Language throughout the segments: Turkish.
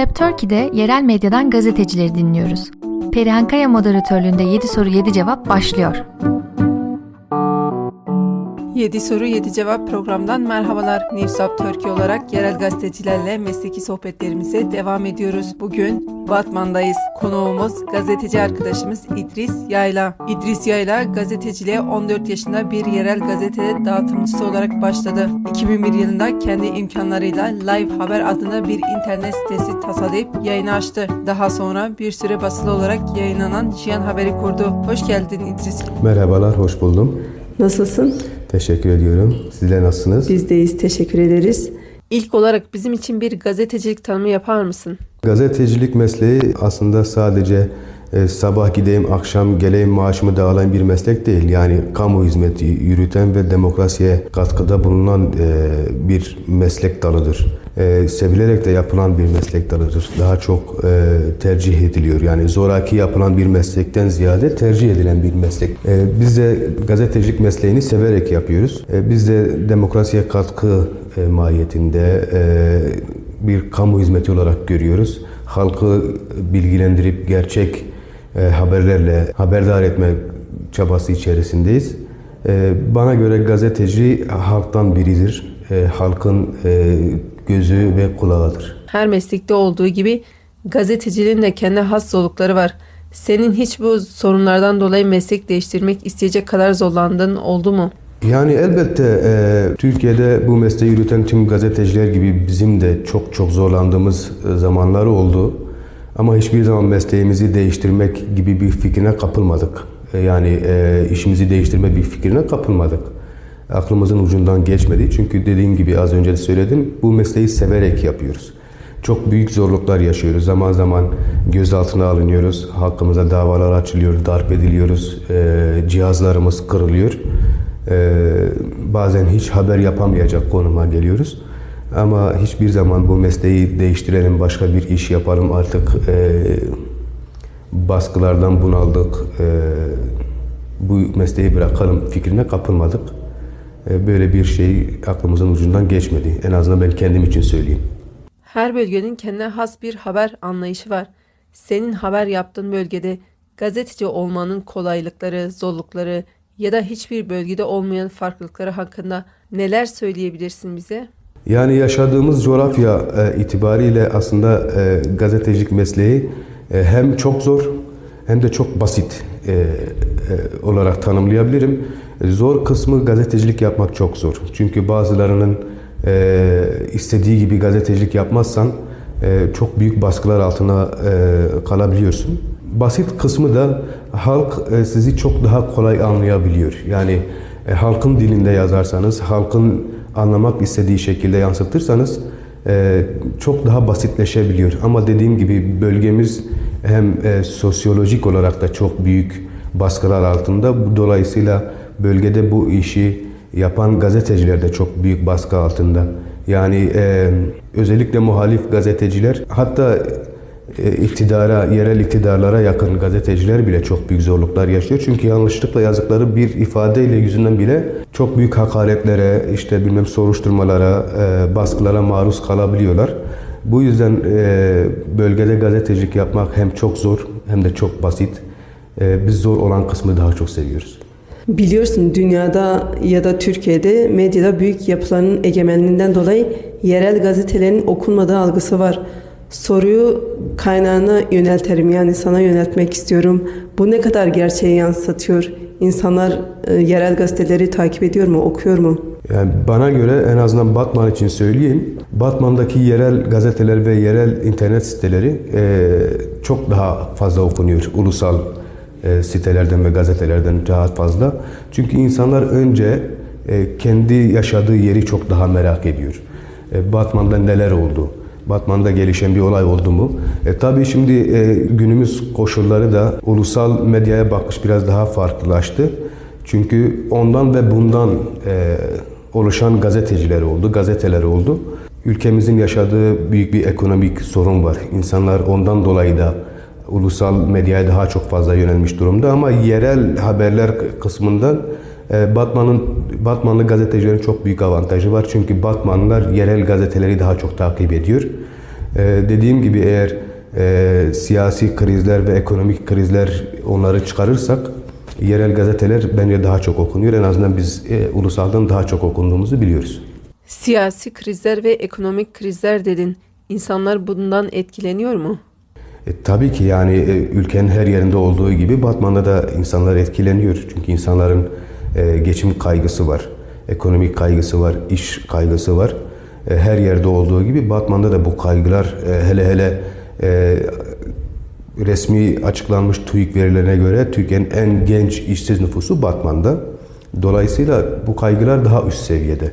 Newstab Turkey'de yerel medyadan gazetecileri dinliyoruz. Perihan Kaya moderatörlüğünde 7 soru 7 cevap başlıyor. 7 soru 7 cevap programdan merhabalar. Newsap Türkiye olarak yerel gazetecilerle mesleki sohbetlerimize devam ediyoruz. Bugün Batman'dayız. Konuğumuz gazeteci arkadaşımız İdris Yayla. İdris Yayla gazeteciliğe 14 yaşında bir yerel gazete dağıtımcısı olarak başladı. 2001 yılında kendi imkanlarıyla Live Haber adında bir internet sitesi tasarlayıp yayını açtı. Daha sonra bir süre basılı olarak yayınlanan Jiyan Haber'i kurdu. Hoş geldin İdris. Merhabalar, hoş buldum. Nasılsın? Teşekkür ediyorum. Sizler nasılsınız? Biz deyiz. Teşekkür ederiz. İlk olarak bizim için bir gazetecilik tanımı yapar mısın? Gazetecilik mesleği aslında sadece e, sabah gideyim, akşam geleyim maaşımı da alayım bir meslek değil. Yani kamu hizmeti yürüten ve demokrasiye katkıda bulunan e, bir meslek dalıdır. E, sevilerek de yapılan bir meslek dalıdır. Daha çok e, tercih ediliyor. Yani zoraki yapılan bir meslekten ziyade tercih edilen bir meslek. E, biz de gazetecilik mesleğini severek yapıyoruz. E, biz de demokrasiye katkı e, mahiyetinde e, bir kamu hizmeti olarak görüyoruz. Halkı bilgilendirip gerçek e, haberlerle haberdar etme çabası içerisindeyiz. E, bana göre gazeteci halktan biridir. E, halkın e, gözü ve kulağıdır. Her meslekte olduğu gibi gazeteciliğin de kendi has zorlukları var. Senin hiç bu sorunlardan dolayı meslek değiştirmek isteyecek kadar zorlandığın oldu mu? Yani elbette e, Türkiye'de bu mesleği yürüten tüm gazeteciler gibi bizim de çok çok zorlandığımız e, zamanları oldu. Ama hiçbir zaman mesleğimizi değiştirmek gibi bir fikrine kapılmadık. E, yani e, işimizi değiştirme bir fikrine kapılmadık. Aklımızın ucundan geçmedi. Çünkü dediğim gibi az önce de söyledim, bu mesleği severek yapıyoruz. Çok büyük zorluklar yaşıyoruz. Zaman zaman gözaltına alınıyoruz. Hakkımıza davalar açılıyor, darp ediliyoruz. E, cihazlarımız kırılıyor. E, bazen hiç haber yapamayacak konuma geliyoruz. Ama hiçbir zaman bu mesleği değiştirelim, başka bir iş yapalım artık e, baskılardan bunaldık, e, bu mesleği bırakalım fikrine kapılmadık. E, böyle bir şey aklımızın ucundan geçmedi. En azından ben kendim için söyleyeyim. Her bölgenin kendine has bir haber anlayışı var. Senin haber yaptığın bölgede gazeteci olmanın kolaylıkları, zorlukları ya da hiçbir bölgede olmayan farklılıkları hakkında neler söyleyebilirsin bize? Yani yaşadığımız coğrafya e, itibariyle aslında e, gazetecilik mesleği e, hem çok zor hem de çok basit e, olarak tanımlayabilirim. Zor kısmı gazetecilik yapmak çok zor. Çünkü bazılarının e, istediği gibi gazetecilik yapmazsan e, çok büyük baskılar altına e, kalabiliyorsun. Basit kısmı da halk e, sizi çok daha kolay anlayabiliyor. Yani e, halkın dilinde yazarsanız, halkın anlamak istediği şekilde yansıtırsanız e, çok daha basitleşebiliyor. Ama dediğim gibi bölgemiz hem e, sosyolojik olarak da çok büyük baskılar altında. Dolayısıyla bölgede bu işi yapan gazeteciler de çok büyük baskı altında. Yani e, özellikle muhalif gazeteciler hatta e, iktidara, yerel iktidarlara yakın gazeteciler bile çok büyük zorluklar yaşıyor. Çünkü yanlışlıkla yazdıkları bir ifadeyle yüzünden bile çok büyük hakaretlere, işte bilmem soruşturmalara, e, baskılara maruz kalabiliyorlar. Bu yüzden e, bölgede gazetecilik yapmak hem çok zor hem de çok basit. E, biz zor olan kısmı daha çok seviyoruz. Biliyorsun dünyada ya da Türkiye'de medyada büyük yapıların egemenliğinden dolayı yerel gazetelerin okunmadığı algısı var. Soruyu kaynağına yönelterim yani sana yöneltmek istiyorum. Bu ne kadar gerçeği yansıtıyor? İnsanlar e, yerel gazeteleri takip ediyor mu, okuyor mu? Yani bana göre en azından Batman için söyleyeyim. Batman'daki yerel gazeteler ve yerel internet siteleri e, çok daha fazla okunuyor. Ulusal e, sitelerden ve gazetelerden daha fazla. Çünkü insanlar önce e, kendi yaşadığı yeri çok daha merak ediyor. E, Batman'da neler oldu? Batman'da gelişen bir olay oldu mu? E, tabii şimdi e, günümüz koşulları da ulusal medyaya bakış biraz daha farklılaştı. Çünkü ondan ve bundan e, oluşan gazeteciler oldu, gazeteler oldu. Ülkemizin yaşadığı büyük bir ekonomik sorun var. İnsanlar ondan dolayı da ulusal medyaya daha çok fazla yönelmiş durumda ama yerel haberler kısmından e, Batman'ın Batmanlı gazetecilerin çok büyük avantajı var. Çünkü Batmanlılar yerel gazeteleri daha çok takip ediyor. E, dediğim gibi eğer e, siyasi krizler ve ekonomik krizler onları çıkarırsak yerel gazeteler bence daha çok okunuyor. En azından biz ulusaldan daha çok okunduğumuzu biliyoruz. Siyasi krizler ve ekonomik krizler dedin. İnsanlar bundan etkileniyor mu? E, tabii ki yani e, ülkenin her yerinde olduğu gibi Batman'da da insanlar etkileniyor. Çünkü insanların e, geçim kaygısı var, ekonomik kaygısı var, iş kaygısı var. E, her yerde olduğu gibi Batman'da da bu kaygılar e, hele hele e, resmi açıklanmış TÜİK verilerine göre Türkiye'nin en genç işsiz nüfusu Batman'da. Dolayısıyla bu kaygılar daha üst seviyede.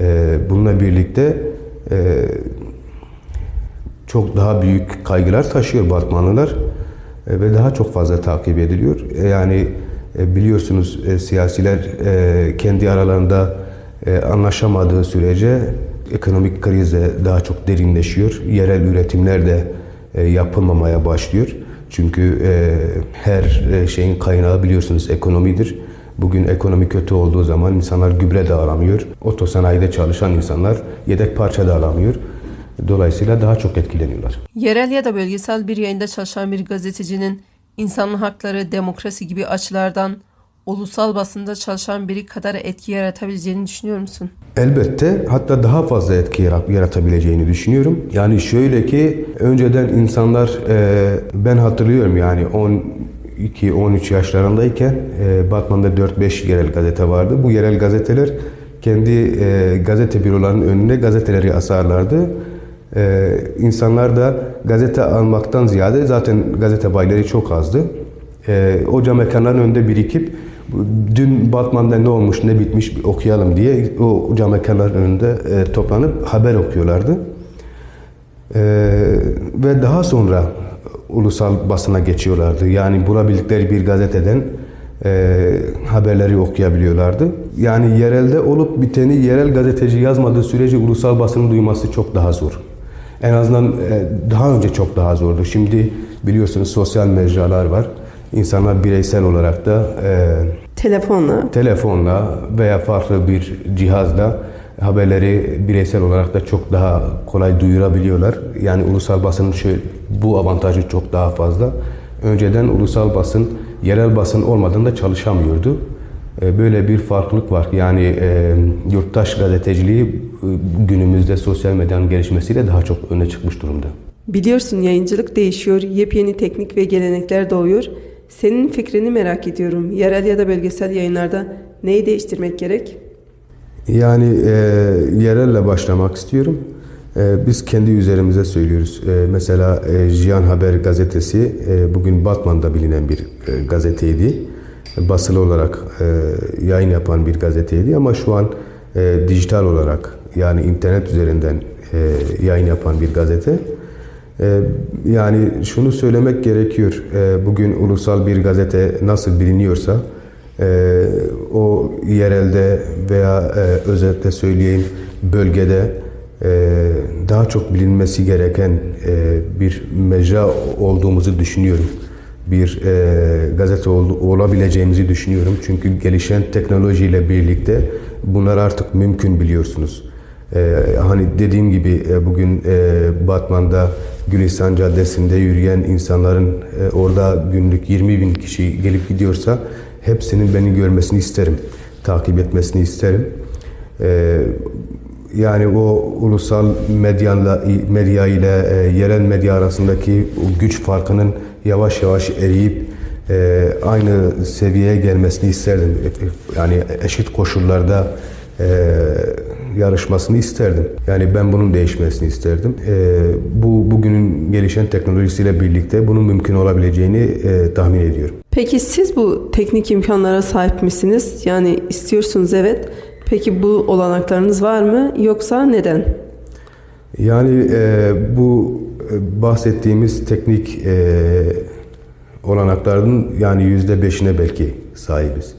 E, bununla birlikte e, çok daha büyük kaygılar taşıyor Batmanlılar e, ve daha çok fazla takip ediliyor. E, Yani e, biliyorsunuz siyasiler kendi aralarında anlaşamadığı sürece ekonomik kriz de daha çok derinleşiyor. Yerel üretimler de yapılmamaya başlıyor. Çünkü her şeyin kaynağı biliyorsunuz ekonomidir. Bugün ekonomi kötü olduğu zaman insanlar gübre de alamıyor. Otosanayide çalışan insanlar yedek parça da alamıyor. Dolayısıyla daha çok etkileniyorlar. Yerel ya da bölgesel bir yayında çalışan bir gazetecinin insan hakları, demokrasi gibi açılardan ulusal basında çalışan biri kadar etki yaratabileceğini düşünüyor musun? Elbette hatta daha fazla etki yarat- yaratabileceğini düşünüyorum. Yani şöyle ki önceden insanlar e, ben hatırlıyorum yani 12-13 yaşlarındayken e, Batman'da 4-5 yerel gazete vardı. Bu yerel gazeteler kendi e, gazete bürolarının önüne gazeteleri asarlardı. E, insanlar da gazete almaktan ziyade zaten gazete bayileri çok azdı. E, o cam mekanların önünde birikip dün Batman'da ne olmuş ne bitmiş okuyalım diye o cam mekanların önünde e, toplanıp haber okuyorlardı. E, ve daha sonra ulusal basına geçiyorlardı. Yani bulabildikleri bir gazeteden e, haberleri okuyabiliyorlardı. Yani yerelde olup biteni yerel gazeteci yazmadığı sürece ulusal basının duyması çok daha zor. En azından e, daha önce çok daha zordu. Şimdi biliyorsunuz sosyal mecralar var. İnsanlar bireysel olarak da e, Telefonla. telefonla veya farklı bir cihazla haberleri bireysel olarak da çok daha kolay duyurabiliyorlar. Yani ulusal basının şöyle, bu avantajı çok daha fazla. Önceden ulusal basın yerel basın olmadığında çalışamıyordu. E, Böyle bir farklılık var. Yani e, yurttaş gazeteciliği günümüzde sosyal medyanın gelişmesiyle daha çok öne çıkmış durumda. Biliyorsun yayıncılık değişiyor, yepyeni teknik ve gelenekler doğuyor. Senin fikrini merak ediyorum. Yerel ya da bölgesel yayınlarda neyi değiştirmek gerek? Yani e, yerelle başlamak istiyorum. E, biz kendi üzerimize söylüyoruz. E, mesela e, Jiyan Haber gazetesi e, bugün Batman'da bilinen bir e, gazeteydi. Basılı olarak e, yayın yapan bir gazeteydi ama şu an e, dijital olarak yani internet üzerinden e, yayın yapan bir gazete. E, yani şunu söylemek gerekiyor. E, bugün ulusal bir gazete nasıl biliniyorsa e, o yerelde veya e, özellikle söyleyeyim bölgede e, daha çok bilinmesi gereken e, bir mecra olduğumuzu düşünüyorum. Bir e, gazete ol- olabileceğimizi düşünüyorum. Çünkü gelişen teknolojiyle birlikte bunlar artık mümkün biliyorsunuz. Ee, hani dediğim gibi e, bugün e, Batman'da Gülistan Caddesi'nde yürüyen insanların e, orada günlük 20 bin kişi gelip gidiyorsa hepsinin beni görmesini isterim. Takip etmesini isterim. Ee, yani o ulusal medyanla, medya ile yerel medya arasındaki o güç farkının yavaş yavaş eriyip aynı seviyeye gelmesini isterdim. Yani eşit koşullarda e, yarışmasını isterdim. Yani ben bunun değişmesini isterdim. E, bu bugünün gelişen teknolojisiyle birlikte bunun mümkün olabileceğini e, tahmin ediyorum. Peki siz bu teknik imkanlara sahip misiniz? Yani istiyorsunuz evet. Peki bu olanaklarınız var mı? Yoksa neden? Yani e, bu e, bahsettiğimiz teknik e, olanakların yani yüzde beşine belki sahibiz.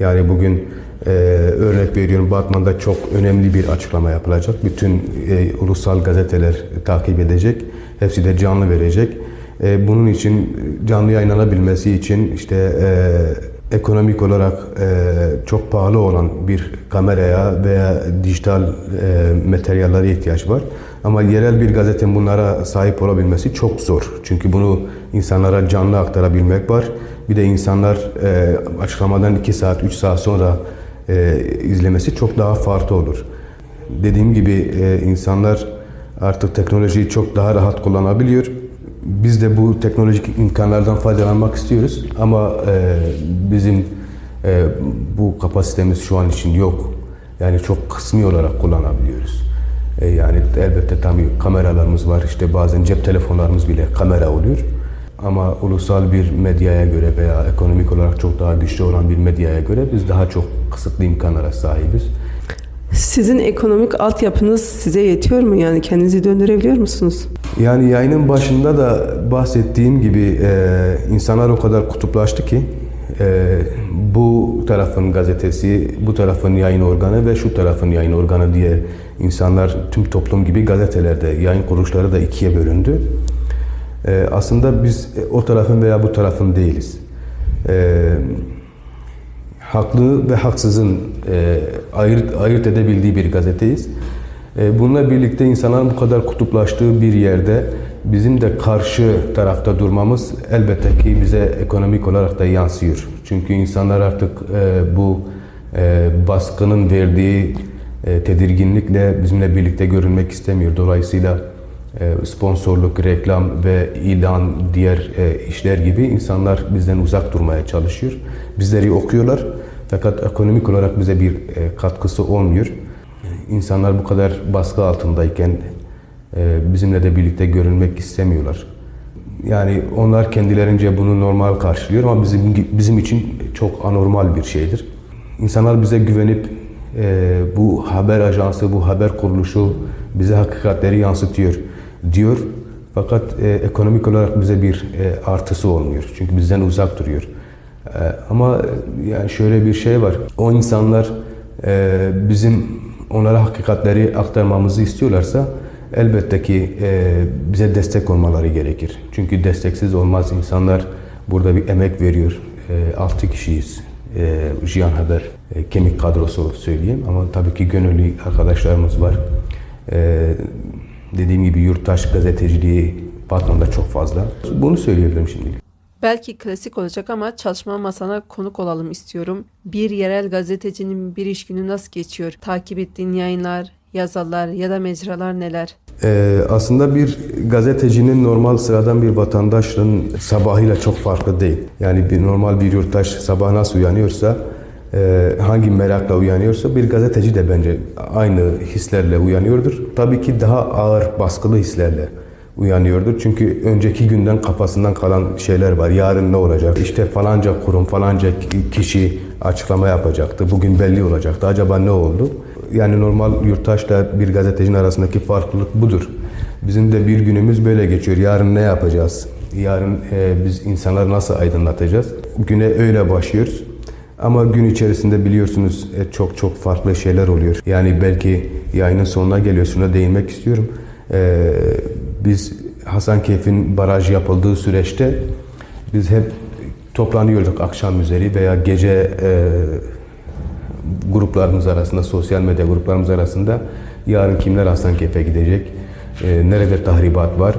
Yani bugün e, örnek veriyorum Batman'da çok önemli bir açıklama yapılacak. Bütün e, ulusal gazeteler takip edecek. Hepsi de canlı verecek. E, bunun için canlı yayınlanabilmesi için işte e, ekonomik olarak e, çok pahalı olan bir kameraya veya dijital e, materyallere ihtiyaç var. Ama yerel bir gazetenin bunlara sahip olabilmesi çok zor. Çünkü bunu insanlara canlı aktarabilmek var. Bir de insanlar e, açıklamadan 2 saat, 3 saat sonra e, izlemesi çok daha farklı olur. Dediğim gibi e, insanlar artık teknolojiyi çok daha rahat kullanabiliyor. Biz de bu teknolojik imkanlardan faydalanmak istiyoruz ama e, bizim e, bu kapasitemiz şu an için yok. Yani çok kısmi olarak kullanabiliyoruz. E, yani elbette tabii kameralarımız var. İşte bazen cep telefonlarımız bile kamera oluyor. Ama ulusal bir medyaya göre veya ekonomik olarak çok daha güçlü olan bir medyaya göre biz daha çok kısıtlı imkanlara sahibiz. Sizin ekonomik altyapınız size yetiyor mu? Yani kendinizi döndürebiliyor musunuz? Yani yayının başında da bahsettiğim gibi e, insanlar o kadar kutuplaştı ki e, bu tarafın gazetesi, bu tarafın yayın organı ve şu tarafın yayın organı diye insanlar tüm toplum gibi gazetelerde yayın kuruluşları da ikiye bölündü. E, aslında biz o tarafın veya bu tarafın değiliz. E, haklı ve haksızın e, ayırt, ayırt edebildiği bir gazeteyiz. E, bununla birlikte insanların bu kadar kutuplaştığı bir yerde bizim de karşı tarafta durmamız elbette ki bize ekonomik olarak da yansıyor. Çünkü insanlar artık e, bu e, baskının verdiği e, tedirginlikle bizimle birlikte görünmek istemiyor. Dolayısıyla e, sponsorluk, reklam ve ilan, diğer e, işler gibi insanlar bizden uzak durmaya çalışıyor. Bizleri okuyorlar fakat ekonomik olarak bize bir e, katkısı olmuyor. İnsanlar bu kadar baskı altındayken e, bizimle de birlikte görünmek istemiyorlar. Yani onlar kendilerince bunu normal karşılıyor ama bizim bizim için çok anormal bir şeydir. İnsanlar bize güvenip e, bu haber ajansı, bu haber kuruluşu bize hakikatleri yansıtıyor diyor. Fakat e, ekonomik olarak bize bir e, artısı olmuyor. Çünkü bizden uzak duruyor. E, ama e, yani şöyle bir şey var. O insanlar e, bizim onlara hakikatleri aktarmamızı istiyorlarsa elbette ki e, bize destek olmaları gerekir. Çünkü desteksiz olmaz. İnsanlar burada bir emek veriyor. E, 6 kişiyiz. E, Jiyan Haber e, kemik kadrosu söyleyeyim ama tabii ki gönüllü arkadaşlarımız var. E, dediğim gibi yurttaş gazeteciliği Batman'da çok fazla. Bunu söyleyebilirim şimdilik. Belki klasik olacak ama çalışma masana konuk olalım istiyorum. Bir yerel gazetecinin bir iş günü nasıl geçiyor? Takip ettiğin yayınlar, yazarlar ya da mecralar neler? Ee, aslında bir gazetecinin normal sıradan bir vatandaşın sabahıyla çok farklı değil. Yani bir normal bir yurttaş sabah nasıl uyanıyorsa, hangi merakla uyanıyorsa bir gazeteci de bence aynı hislerle uyanıyordur. Tabii ki daha ağır, baskılı hislerle uyanıyordur. Çünkü önceki günden kafasından kalan şeyler var. Yarın ne olacak? İşte falanca kurum, falanca kişi açıklama yapacaktı. Bugün belli olacaktı. Acaba ne oldu? Yani normal yurttaşla bir gazetecinin arasındaki farklılık budur. Bizim de bir günümüz böyle geçiyor. Yarın ne yapacağız? Yarın e, biz insanları nasıl aydınlatacağız? Güne öyle başlıyoruz. Ama gün içerisinde biliyorsunuz e, çok çok farklı şeyler oluyor. Yani belki yayının sonuna geliyor. Şuna değinmek istiyorum. E, biz Hasankeyf'in baraj yapıldığı süreçte biz hep toplanıyorduk akşam üzeri veya gece e, gruplarımız arasında, sosyal medya gruplarımız arasında yarın kimler Hasankeyf'e gidecek, e, nerede tahribat var,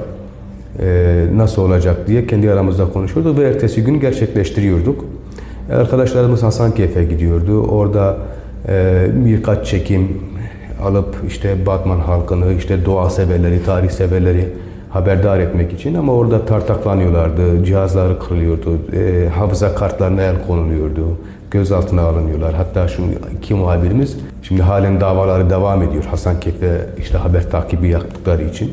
nasıl olacak diye kendi aramızda konuşuyorduk ve ertesi gün gerçekleştiriyorduk. Arkadaşlarımız Hasankeyf'e gidiyordu. Orada e, birkaç çekim alıp işte Batman halkını, işte doğa severleri, tarih severleri haberdar etmek için ama orada tartaklanıyorlardı, cihazları kırılıyordu, e, hafıza kartlarına el konuluyordu, gözaltına alınıyorlar. Hatta şu iki muhabirimiz şimdi halen davaları devam ediyor Hasankeyf'te işte haber takibi yaptıkları için.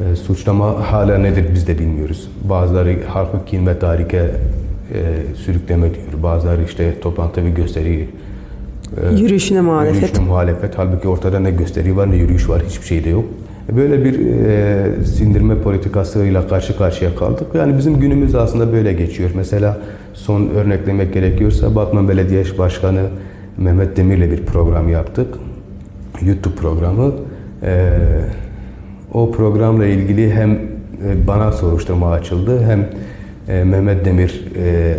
E, suçlama hala nedir biz de bilmiyoruz. Bazıları halkı kin ve tarike e, sürükleme diyor. Bazıları işte toplantı ve gösteri Yürüyüşüne muhalefet. Yürüyüşüne muhalefet. Halbuki ortada ne gösteri var ne yürüyüş var. Hiçbir şey de yok. Böyle bir e, sindirme politikasıyla karşı karşıya kaldık. Yani bizim günümüz aslında böyle geçiyor. Mesela son örneklemek gerekiyorsa Batman Belediye Başkanı Mehmet Demir'le bir program yaptık. YouTube programı. E, o programla ilgili hem e, bana soruşturma açıldı hem e, Mehmet Demir e,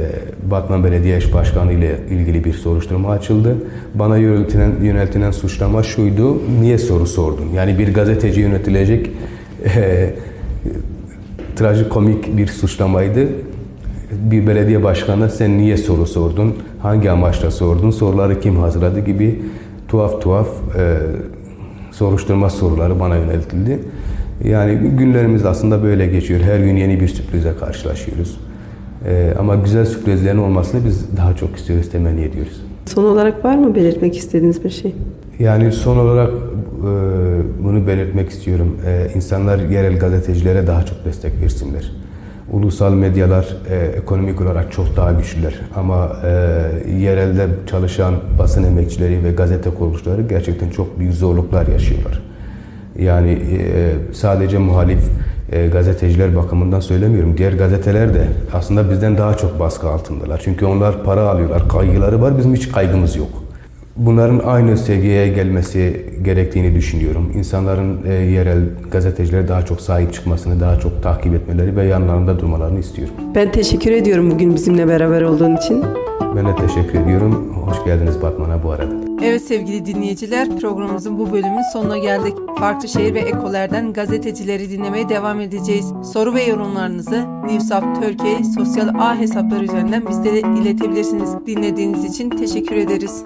Batman Belediye İş Başkanı ile ilgili bir soruşturma açıldı. Bana yöneltilen, yöneltilen suçlama şuydu, niye soru sordun? Yani bir gazeteci yönetilecek e, trajikomik bir suçlamaydı. Bir belediye başkanı sen niye soru sordun, hangi amaçla sordun, soruları kim hazırladı gibi tuhaf tuhaf e, soruşturma soruları bana yöneltildi. Yani günlerimiz aslında böyle geçiyor. Her gün yeni bir sürprize karşılaşıyoruz. E, ama güzel sürprizlerin olmasını biz daha çok istiyoruz, temenni ediyoruz. Son olarak var mı belirtmek istediğiniz bir şey? Yani son olarak e, bunu belirtmek istiyorum. E, insanlar yerel gazetecilere daha çok destek versinler. Ulusal medyalar e, ekonomik olarak çok daha güçlüler. Ama e, yerelde çalışan basın emekçileri ve gazete kuruluşları gerçekten çok büyük zorluklar yaşıyorlar. Yani e, sadece muhalif e, gazeteciler bakımından söylemiyorum. Diğer gazeteler de aslında bizden daha çok baskı altındalar. Çünkü onlar para alıyorlar, kaygıları var. Bizim hiç kaygımız yok. Bunların aynı seviyeye gelmesi gerektiğini düşünüyorum. İnsanların e, yerel gazetecilere daha çok sahip çıkmasını, daha çok takip etmeleri ve yanlarında durmalarını istiyorum. Ben teşekkür ediyorum bugün bizimle beraber olduğun için. Ben de teşekkür ediyorum. Hoş geldiniz Batman'a bu arada. Evet sevgili dinleyiciler programımızın bu bölümün sonuna geldik. Farklı şehir ve ekolerden gazetecileri dinlemeye devam edeceğiz. Soru ve yorumlarınızı Newsap Türkiye sosyal ağ hesapları üzerinden bizlere iletebilirsiniz. Dinlediğiniz için teşekkür ederiz.